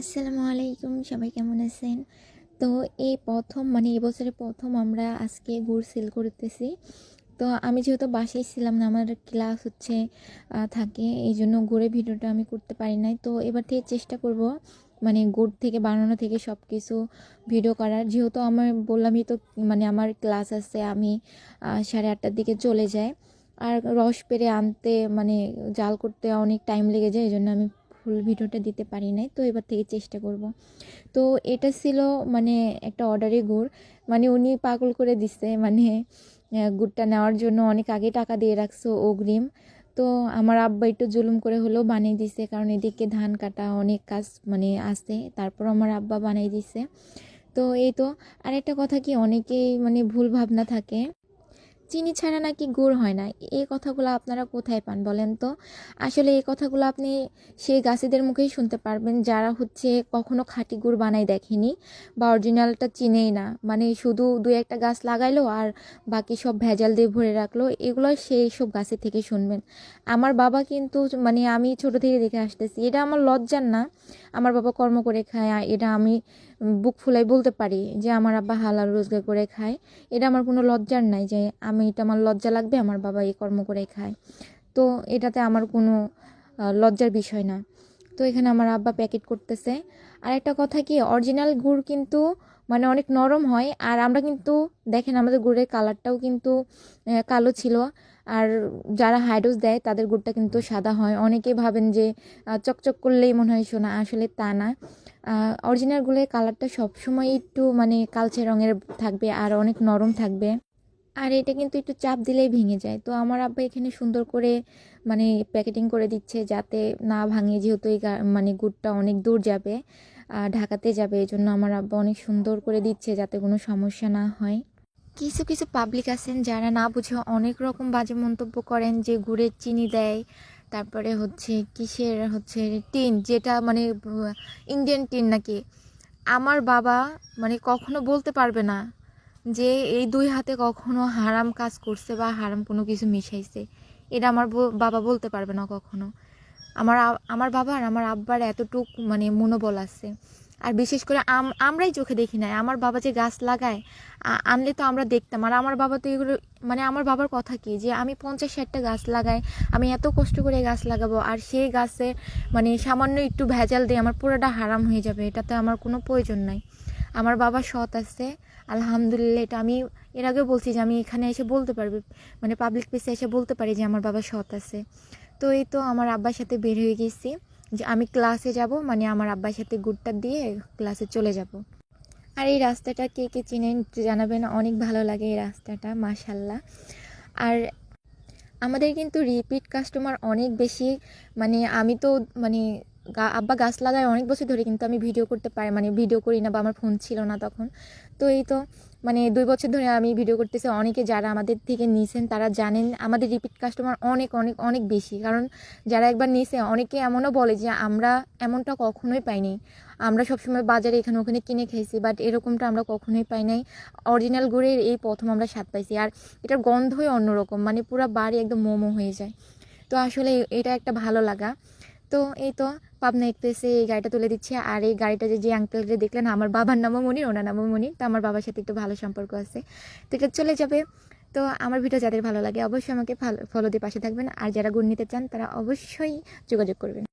আসসালামু আলাইকুম, সবাই কেমন আছেন? তো এই প্রথম মানে এবছরে প্রথম আমরা আজকে গুড় সেল করতেছি। তো আমি যেহেতু বাসায় ছিলাম না, আমার ক্লাস হচ্ছে থাকে, এই জন্য গুড়ের ভিডিওটা আমি করতে পারি নাই। তো এবার থেকে চেষ্টা করব মানে গুড় থেকে বানানো থেকে সব কিছু ভিডিও করার। যেহেতু আমার বললামই তো মানে আমার ক্লাস আছে, আমি সাড়ে আটটার দিকে চলে যাই। আর রস পেরে আনতে মানে জাল করতে অনেক টাইম লেগে যায়, এই জন্য আমি ফুল ভিডিওটা দিতে পারি নাই, তো এবার থেকে চেষ্টা করব। তো এটা ছিল মানে একটা অর্ডারে গুড় মানে উনি পাগল করে দিছে মানে গুড়টা নেওয়ার জন্য অনেক আগে টাকা দিয়ে রাখছো অগ্রিম। তো আমার আব্বা একটু জুলুম করে হলেও বানিয়ে দিছে, কারণ এদিকে ধান কাটা অনেক কাজ মানে আছে, তারপর আমার আব্বা বানিয়ে দিছে। তো এই তো, আরেকটা কথা কি, অনেকেই মানে ভুল ভাবনা থাকে। চিনি ছাড়া নাকি গুড় হয় না? এই কথাগুলো আপনারা কোথায় পান বলেন তো? আসলে এই কথাগুলো আপনি সেই গাছিদের মুখেই শুনতে পারবেন যারা হচ্ছে কখনো খাঁটি গুড় বানাই দেখেনি বা অরিজিনালটা চিনেই না। মানে শুধু দুই একটা গাছ লাগাইলো আর বাকি সব ভেজাল দিয়ে ভরে রাখল, এগুলো সেই সব গাছের থেকে শুনবেন। আমার বাবা কিন্তু মানে আমি ছোট থেকে দেখে আসতেছি, এটা আমার লজ্জার না। আমার বাবা কর্ম করে খায়, এটা আমি বুক ফুলাই বলতে পারি যে আমার আব্বা হালাল রোজগার করে খায়। এটা আমার কোনো লজ্জার নাই যে আমি এটা আমার লজ্জা লাগবে, আমার বাবা এই কর্ম করে খায়। তো এটাতে আমার কোনো লজ্জার বিষয় না। তো এখানে আমার আব্বা প্যাকেট করতেছে। আর একটা কথা কি, অরিজিনাল গুড় কিন্তু মানে অনেক নরম হয়। আর আমরা কিন্তু, দেখেন আমাদের গুড়ের কালারটাও কিন্তু কালো ছিল। আর যারা হাইডোজ দেয়, তাদের গুড়টা কিন্তু সাদা হয়। অনেকে ভাবেন যে চকচক করলেই মনে হয় সোনা, আসলে তা না। অরিজিনাল গুড়ের কালারটা সবসময় একটু মানে কালচে রঙের থাকবে আর অনেক নরম থাকবে। আর এটা কিন্তু একটু চাপ দিলেই ভেঙে যায়। তো আমার আব্বা এখানে সুন্দর করে মানে প্যাকেটিং করে দিচ্ছে যাতে না ভাঙে যেহেতু এই মানে গুড়টা অনেক দূর যাবে ঢাকাতে যাবে। এই জন্য আমার আব্বা অনেক সুন্দর করে দিচ্ছে যাতে কোনো সমস্যা না হয়। কিছু কিছু পাবলিক আছেন যারা না বুঝে অনেক রকম বাজে মন্তব্য করেন যে গুড়ের চিনি দেয়, তারপরে হচ্ছে কিসের হচ্ছে টিন যেটা মানে ইন্ডিয়ান টিন নাকি। আমার বাবা মানে কখনো বলতে পারবে না যে এই দুই হাতে কখনো হারাম কাজ করছে বা হারাম কোনো কিছু মিশাইছে, এটা আমার বাবা বলতে পারবে না কখনো। আমার আমার বাবা আর আমার আব্বার এতটুক মানে মনোবল আছে। আর বিশেষ করে আমরাই চোখে দেখি নাই। আমার বাবা যে গাছ লাগায় আনলে তো আমরা দেখতাম। আর আমার বাবা তো এগুলো মানে আমার বাবার কথা কি? যে আমি পঞ্চাশ ষাটটা গাছ লাগাই, আমি এত কষ্ট করে গাছ লাগাবো, আর সেই গাছে মানে সামান্য একটু ভেজাল দিয়ে আমার পুরোটা হারাম হয়ে যাবে, এটাতে আমার কোনো প্রয়োজন নাই। আমার বাবা সৎ আছে, আলহামদুলিল্লাহ এটা আমি এর আগেও বলছি যে আমি এখানে এসে বলতে পারবি মানে পাবলিক প্লেসে এসে বলতে পারি যে আমার বাবা সৎ আছে। তো এই তো আমার আব্বার সাথে বের হয়ে গেছি যে আমি ক্লাসে যাব মানে আমার আব্বার সাথে গুড়টা দিয়ে ক্লাসে চলে যাব। আর এই রাস্তাটা কে কে চিনেন জানাবেন, অনেক ভালো লাগে এই রাস্তাটা মাশাল্লাহ আর আমাদের কিন্তু রিপিট কাস্টমার অনেক বেশি মানে আমি তো মানে আব্বা গাছ লাগায় অনেক বছর ধরে, কিন্তু আমি ভিডিও করতে পারি মানে ভিডিও করি না বা আমার ফোন ছিল না তখন। তো এই তো মানে দুই বছর ধরে আমি ভিডিও করতেছি। অনেকে যারা আমাদের থেকে নিয়েছেন তারা জানেন আমাদের রিপিট কাস্টমার অনেক অনেক অনেক বেশি। কারণ যারা একবার নিয়েছে অনেকে এমনও বলে যে, আমরা এমনটা কখনোই পাইনি। আমরা সবসময় বাজারে এখানে, ওখানে কিনে খাইছি বাট এরকমটা আমরা কখনোই পাই নাই। অরিজিনাল গুড়ের এই প্রথম আমরা স্বাদ পাইছি। আর এটার গন্ধই অন্যরকম মানে পুরো বাড়ি একদম মোমো হয়ে যায়। তো আসলে এটা একটা ভালো লাগা। তো এই তো পাবনা এক্সপ্রেসে এই গাড়িটা তুলে দিচ্ছে। আর এই গাড়িটা যে যে আঙ্কেলটা দেখলেন, আমার বাবার নামও মনির, ওনার নামও মনির। তো আমার বাবার সাথে একটু ভালো সম্পর্ক আছে। তো এটা চলে যাবে। তো আমার ভিডিও যাদের ভালো লাগে, অবশ্যই আমাকে ফলো দিয়ে পাশে থাকবেন। আর যারা গুণ নিতে চান, তারা অবশ্যই যোগাযোগ করবেন।